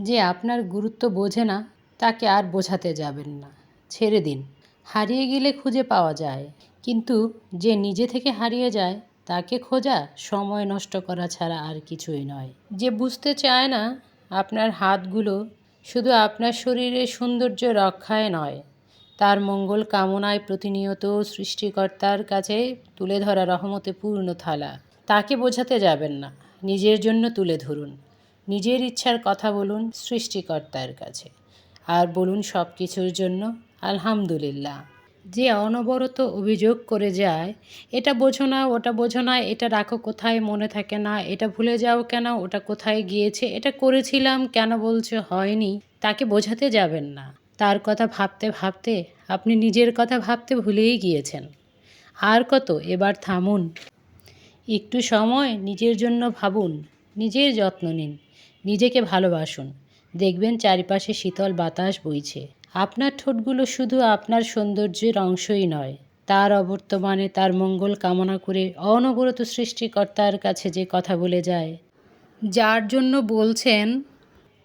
যে আপনার গুরুত্ব বোঝে না, তাকে আর বোঝাতে যাবেন না। ছেড়ে দিন। হারিয়ে গেলে খুঁজে পাওয়া যায়। কিন্তু যে নিজে থেকে হারিয়ে যায়, তাকে খোঁজা সময় নষ্ট করা ছাড়া আর কিছুই নয়। যে বুঝতে চায় না, আপনার হাতগুলো শুধু আপনার শরীরের সৌন্দর্য রক্ষায় নয়, তার মঙ্গল কামনায় প্রতিনিয়ত সৃষ্টিকর্তার কাছে তুলে ধরা রহমতে পূর্ণ থালা। তাকে বোঝাতে যাবেন না। নিজের জন্য তুলে ধরুন। নিজের ইচ্ছার কথা বলুন সৃষ্টিকর্তার কাছে। আর বলুন সব কিছুর জন্য, আলহামদুলিল্লাহ। যে অনবরত অভিযোগ করে যায়, এটা বোঝো না, ওটা বোঝো না, এটা রাখো কোথায়, মনে থাকে না, এটা ভুলে যাও কেন, ওটা কোথায় গিয়েছে, এটা করেছিলাম কেন বলছো, হয়নি, তাকে বোঝাতে যাবেন না। তার কথা ভাবতে ভাবতে, আপনি নিজের কথা ভাবতে ভুলেই গিয়েছেন। আর কত, এবার থামুন। একটু সময় নিজের জন্য ভাবুন, নিজের যত্ন নিন। নিজেকে ভালোবাসুন। দেখবেন চারিপাশে শীতল বাতাস বইছে। আপনার ঠোঁটগুলো শুধু আপনার সৌন্দর্যের অংশই নয়, তার অবর্তমানে তার মঙ্গল কামনা করে অনবরত সৃষ্টিকর্তার কাছে যে কথা বলে যায়, যার জন্য বলছেন,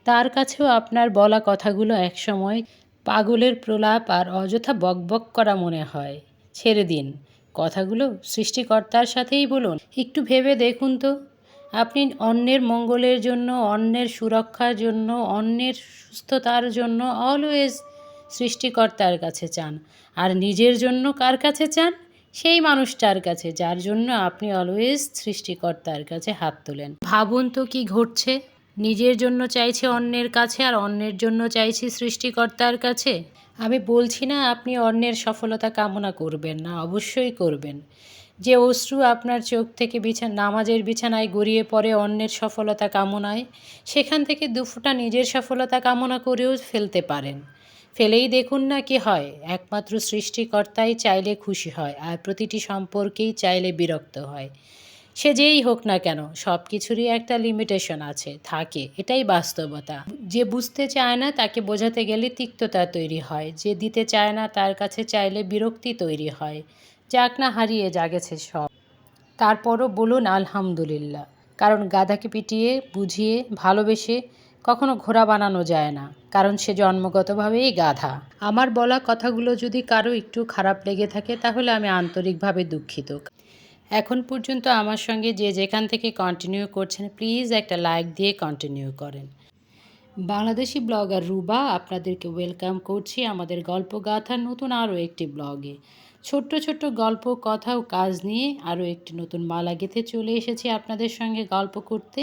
তার কাছেও আপনার বলা কথাগুলো একসময় পাগলের প্রলাপ আর অযথা বকবক করা মনে হয়। ছেড়ে দিন। কথাগুলো সৃষ্টিকর্তার সাথেই বলুন। একটু ভেবে দেখুন তো। আপনি অন্যের মঙ্গলের জন্য, অন্যের সুরক্ষার জন্য, অন্যের সুস্থতার জন্য অলওয়েজ সৃষ্টিকর্তার কাছে চান। আর নিজের জন্য কার কাছে চান? সেই মানুষটার কাছে, যার জন্য আপনি অলওয়েজ সৃষ্টিকর্তার কাছে হাত তোলেন। ভাবুন তো কি ঘটছে? নিজের জন্য চাইছে অন্যের কাছে, আর অন্যের জন্য চাইছি সৃষ্টিকর্তার কাছে? আমি বলছি না আপনি অন্যের সফলতা কামনা করবেন না, অবশ্যই করবেন। যে অশ্রু আপনার চোখ থেকে বিছানা নামাজের বিছানায় গড়িয়ে পড়ে অন্যের সফলতা কামনায়, সেখান থেকে দুফোঁটা নিজের সফলতা কামনা করেও ফেলতে পারেন। ফেলেই দেখুন না কি হয়, একমাত্র সৃষ্টিকর্তাই চাইলে খুশি হয়, আর প্রতিটি সম্পর্কেই চাইলে বিরক্ত হয়। সে যেই হোক না কেন, সব কিছুরই একটা লিমিটেশন আছে, থাকে, এটাই বাস্তবতা। যে বুঝতে চায় না, তাকে বোঝাতে গেলে তিক্ততা তৈরি হয়, যে দিতে চায় না, তার কাছে চাইলে বিরক্তি তৈরি হয়। যাক না হারিয়ে জাগেছে সব। তারপরও বলুন আলহামদুলিল্লাহ, কারণ গাধাকে পিটিয়ে, বুঝিয়ে, ভালোবেসে কখনো ঘোড়া বানানো যায় না, কারণ সে জন্মগতভাবেই গাধা। আমার বলা কথাগুলো যদি কারও একটু খারাপ লেগে থাকে, তাহলে আমি আন্তরিকভাবে দুঃখিত। এখন পর্যন্ত আমার সঙ্গে যে যেখান থেকে কন্টিনিউ করছেন প্লিজ একটা লাইক দিয়ে কন্টিনিউ করেন। বাংলাদেশি ব্লগার রুবা, আপনাদেরকে ওয়েলকাম করছি আমাদের গল্প গাথার নতুন আরও একটি ব্লগে ছোট্ট ছোট্ট গল্প, কথা ও কাজ নিয়ে আরও একটি নতুন মালা গেঁথে চলে এসেছি আপনাদের সঙ্গে গল্প করতে।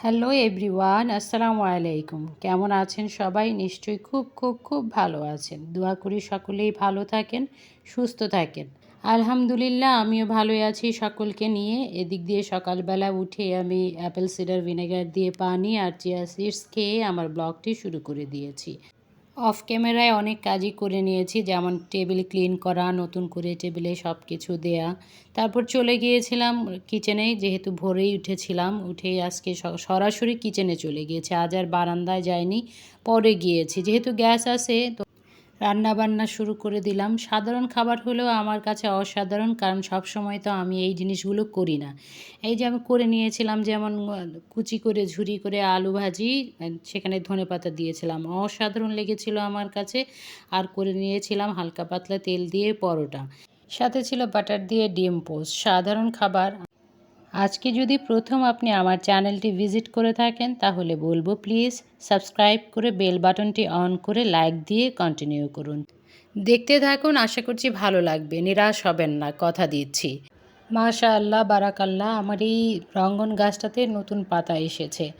হ্যালো এভরিওয়ান আসসালামু আলাইকুম। কেমন আছেন সবাই? নিশ্চয়ই খুব খুব খুব ভালো আছেন। দোয়া করি সকলেই ভালো থাকেন, সুস্থ থাকেন। আলহামদুলিল্লাহ, আমিও ভালোই আছি সকলকে নিয়ে। এদিক দিয়ে সকালবেলা উঠে আমি অ্যাপেল সিডার ভিনেগার দিয়ে পানি আর চিয়া সিডস খেয়ে আমার ব্লগটি শুরু করে দিয়েছি। অফ ক্যামেরায় অনেক কাজই করে নিয়েছি, যেমন টেবিল ক্লিন করা, নতুন করে টেবিলে সব কিছু দেয়া। তারপর চলে গিয়েছিলাম কিচেনে যেহেতু ভোরেই উঠেছিলাম, উঠেই আজকে সরাসরি কিচেনে চলে গিয়েছে। আজ আর বারান্দায় যায়নি পরে গিয়েছি। যেহেতু গ্যাস আছে, তো রান্না বান্না শুরু করে দিলাম। সাধারণ খাবার হলেও আমার কাছে অসাধারণ, কারণ সব সময় তো আমি এই জিনিসগুলো করি না। এই যে আমি করে নিয়েছিলাম যেমন কুচি করে, ঝুরি করে আলু ভাজি, সেখানে ধনে পাতা দিয়েছিলাম। অসাধারণ লেগেছিল আমার কাছে। আর করে নিয়েছিলাম হালকা পাতলা তেল দিয়ে পরোটা। সাথে ছিল বাটার দিয়ে ডিম পোস্ট। সাধারণ খাবার আজকে যদি প্রথম আপনি আমার চ্যানেলটি ভিজিট করে থাকেন, তাহলে বলব প্লিজ সাবস্ক্রাইব করে বেল বাটনটি অন করে লাইক দিয়ে কন্টিনিউ করুন। দেখতে থাকুন, আশা করছি ভালো লাগবে। নিরাশ হবেন না, কথা দিচ্ছি। মাশা আল্লাহ বারাকাল্লাহ, আমার এই রঙ্গন গাছটাতে নতুন পাতা এসেছে।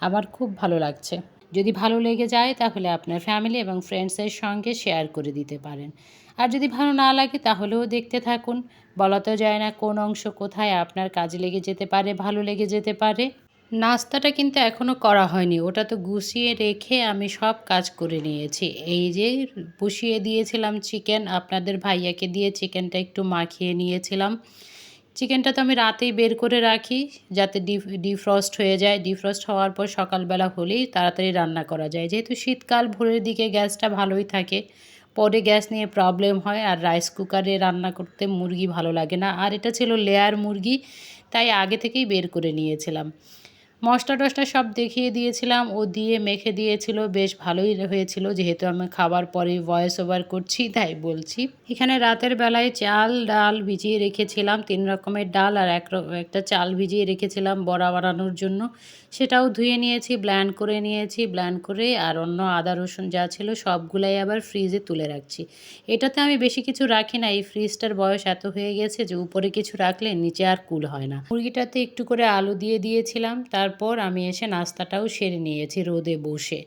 আমার খুব ভালো লাগছে। যদি ভালো লেগে যায়, তাহলে আপনার ফ্যামিলি এবং ফ্রেন্ডসের সঙ্গে শেয়ার করে দিতে পারেন। আর যদি ভালো না লাগে তাহলেও দেখতে থাকুন। বলা তো যায় না কোন অংশ কোথায় আপনার কাজে লেগে যেতে পারে, ভালো লেগে যেতে পারে। নাস্তাটা কিন্তু এখনও করা হয়নি। ওটা তো গুছিয়ে রেখে আমি সব কাজ করে নিয়েছি। এই যে বসিয়ে দিয়েছিলাম চিকেন, আপনাদের ভাইয়াকে দিয়ে চিকেনটা একটু মাখিয়ে নিয়েছিলাম। চিকেনটা তো আমি রাতেই বের করে রাখি, যাতে ডিফ্রস্ট হয়ে যায়। ডিফ্রস্ট হওয়ার পর সকালবেলা হলেই তাড়াতাড়ি রান্না করা যায়। যেহেতু শীতকাল, ভোরের দিকে গ্যাসটা ভালোই থাকে। পরে গ্যাস নিয়ে প্রবলেম হয় আর রাইস কুকারে রান্না করতে মুরগি ভালো লাগে না। আর এটা ছিল লেয়ার মুরগি, তাই আগে থেকেই বের করে নিয়েছিলাম। মশলা টশলা সব দেখিয়ে দিয়েছিলাম, ও দিয়ে মেখে দিয়েছিল, বেশ ভালোই হয়েছিল। যেহেতু আমি খাবার পরেই ভয়েস ওভার করছি, তাই বলছি। এখানে রাতের বেলায় চাল, ডাল ভিজিয়ে রেখেছিলাম, তিন রকমের ডাল আর এক একটা চাল ভিজিয়ে রেখেছিলাম বড়া বানানোর জন্য। সেটাও ধুয়ে নিয়েছি ব্ল্যান্ড করে নিয়েছি ব্ল্যান্ড করে আর অন্য আদা, রসুন যা ছিল সবগুলাই আবার ফ্রিজে তুলে রাখছি। এটাতে আমি বেশি কিছু রাখি না, এই ফ্রিজটার বয়স এত হয়ে গেছে যে উপরে কিছু রাখলে নিচে আর কুল হয় না। মুরগিটাতে একটু করে আলু দিয়ে দিয়েছিলাম, তারপর আমি এসে নাস্তাটাও সেরে নিয়েছি রোদে বসে।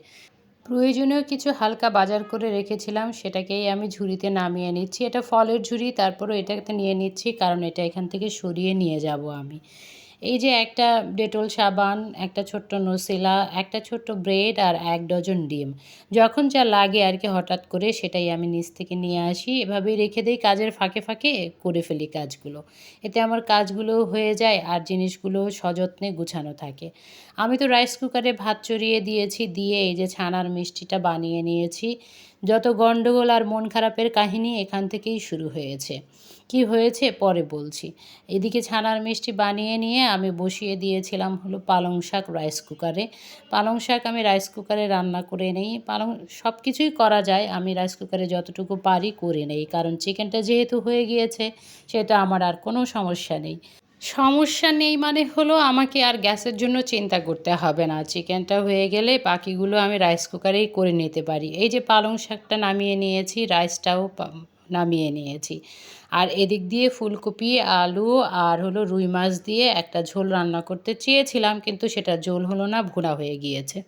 প্রয়োজনীয় কিছু হালকা বাজার করে রেখেছিলাম, সেটাকেই আমি ঝুড়িতে নামিয়ে নিচ্ছি। এটা ফলের ঝুড়ি, তারপরও এটাতে নিয়ে নিচ্ছি, কারণ এটা এখান থেকে সরিয়ে নিয়ে যাব আমি। এই যে একটা ডেটল সাবান, একটা ছোট্ট নসিলা, একটা ছোট্ট ব্রেড আর এক ডজন ডিম। যখন যা লাগে আর কি হঠাৎ করে সেটাই আমি নিচ থেকে নিয়ে আসি। এভাবেই রেখে দিই, কাজের ফাঁকে ফাঁকে করে ফেলি কাজগুলো। এতে আমার কাজগুলো হয়ে যায় আর জিনিসগুলো সযত্নে গুছানো থাকে। আমি তো রাইস কুকারে ভাত চড়িয়ে দিয়েছি, দিয়ে এই যে ছানার মিষ্টিটা বানিয়ে নিয়েছি। যত গণ্ডগোল আর মন খারাপের কাহিনী এখান থেকেই শুরু হয়েছে। কি হয়েছে পরে বলছি। এদিকে ছানার মিষ্টি বানিয়ে নিয়ে আমি বসিয়ে দিয়েছিলাম হলো পালং শাক রাইস কুকারে পালং শাক আমি রাইস কুকারে রান্না করে নেই। পালং সব কিছুই করা যায়। আমি রাইস কুকারে যতটুকু পারি করে নেই। কারণ চিকেনটা যেহেতু হয়ে গিয়েছে, সেটা আমার আর কোনো সমস্যা নেই। সমস্যা নেই মানে হলো আমাকে আর গ্যাসের জন্য চিন্তা করতে হবে না। চিকেনটা হয়ে গেলে বাকিগুলো আমি রাইস কুকারেই করে নিতে পারি। এই যে পালং শাকটা নামিয়ে নিয়েছি রাইসটাও নামিয়ে নিয়েছি। আর এদিক দিয়ে ফুলকপি, আলু আর হলো রুই মাছ দিয়ে একটা ঝোল রান্না করতে চেয়েছিলাম, কিন্তু সেটা ঝোল হলো না, ভুনা হয়ে গিয়েছে।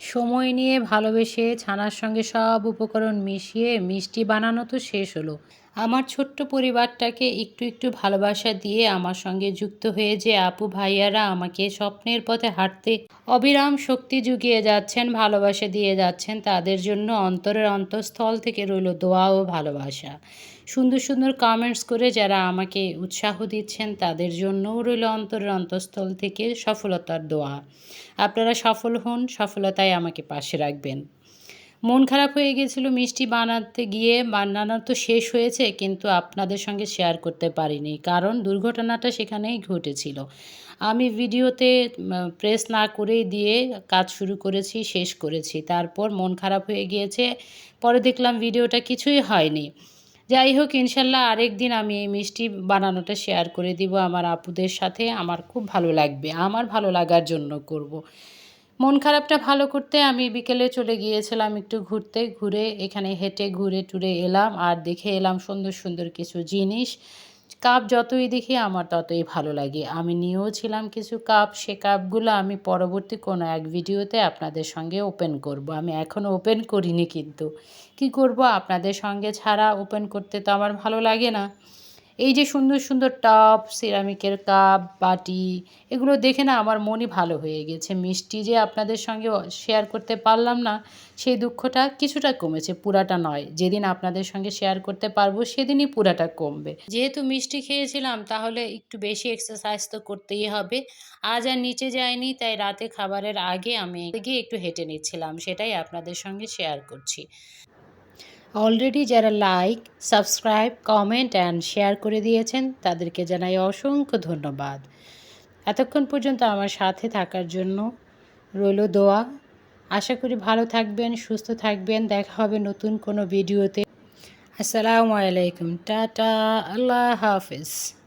সময় নিয়ে ভালোবেসে ছানার সঙ্গে সব উপকরণ মিশিয়ে মিষ্টি বানানো তো শেষ হলো। আমার ছোট্ট পরিবারটাকে একটু একটু ভালোবাসা দিয়ে আমার সঙ্গে যুক্ত হয়ে যে আপু ভাইয়ারা আমাকে স্বপ্নের পথে হাঁটতে অবিরাম শক্তি জুগিয়ে যাচ্ছেন, ভালোবাসা দিয়ে যাচ্ছেন, তাদের জন্য অন্তরের অন্তঃস্থল থেকে রইল দোয়া ও ভালোবাসা। সুন্দর সুন্দর কমেন্টস করে যারা আমাকে উৎসাহ দিচ্ছেন, তাদের জন্যও রইল অন্তরের অন্তঃস্থল থেকে সফলতার দোয়া। আপনারা সফল হন, সফলতায় আমাকে পাশে রাখবেন। মন খারাপ হয়ে গেছিল, মিষ্টি বানাতে গিয়ে বানানো তো শেষ হয়েছে, কিন্তু আপনাদের সঙ্গে শেয়ার করতে পারিনি, কারণ দুর্ঘটনাটা সেখানেই ঘটেছিল। আমি ভিডিওতে প্রেস না করেই দিয়ে কাজ শুরু করেছি, শেষ করেছি। তারপর মন খারাপ হয়ে গিয়েছে, পরে দেখলাম ভিডিওটা কিছুই হয়নি। যাই হোক, ইনশাল্লাহ আরেক দিন আমি এই মিষ্টি বানানোটা শেয়ার করে দিব আমার আপুদের সাথে। আমার খুব ভালো লাগবে। আমার ভালো লাগার জন্য করব। মন খারাপটা ভালো করতে আমি বিকেলে চলে গিয়েছিলাম একটু ঘুরতে। ঘুরে এখানে হেঁটে, ঘুরে টুরে এলাম। আর দেখে এলাম সুন্দর সুন্দর কিছু জিনিস। কাপ যতই দেখি আমার ততই ভালো লাগে। আমি নিয়েও ছিলাম কিছু কাপ, সে কাপগুলো আমি পরবর্তী কোনো এক ভিডিওতে আপনাদের সঙ্গে ওপেন করব। আমি এখনও ওপেন করিনি কিন্তু। কি করব? আপনাদের সঙ্গে ছাড়া ওপেন করতে তো আমার ভালো লাগে না। এই যে সুন্দর সুন্দর টপ সিরামিকের কাপ বাটি, এগুলো দেখে না আমার মনই ভালো হয়ে গেছে। মিষ্টি যে আপনাদের সঙ্গে শেয়ার করতে পারলাম না, সেই দুঃখটা কিছুটা কমেছে, পুরাটা নয়। যেদিন আপনাদের সঙ্গে শেয়ার করতে পারব, সেদিনই পুরাটা কমবে। যেহেতু মিষ্টি খেয়েছিলাম, তাহলে একটু বেশি এক্সারসাইজ তো করতেই হবে। আজ আর নিচে যায়নি তাই রাতে খাবারের আগে আমি গিয়ে একটু হেঁটে নিচ্ছিলাম, সেটাই আপনাদের সঙ্গে শেয়ার করছি। অলরেডি যারা like, subscribe, comment and share করে দিয়েছেন, তাদেরকে জানাই অসংখ্য ধন্যবাদ। এতক্ষণ পর্যন্ত আমার সাথে থাকার জন্য রইল দোয়া। আশা করি ভালো থাকবেন, সুস্থ থাকবেন। দেখা হবে নতুন কোনো ভিডিওতে। আসসালামু আলাইকুম। টাটা। আল্লাহ হাফিজ।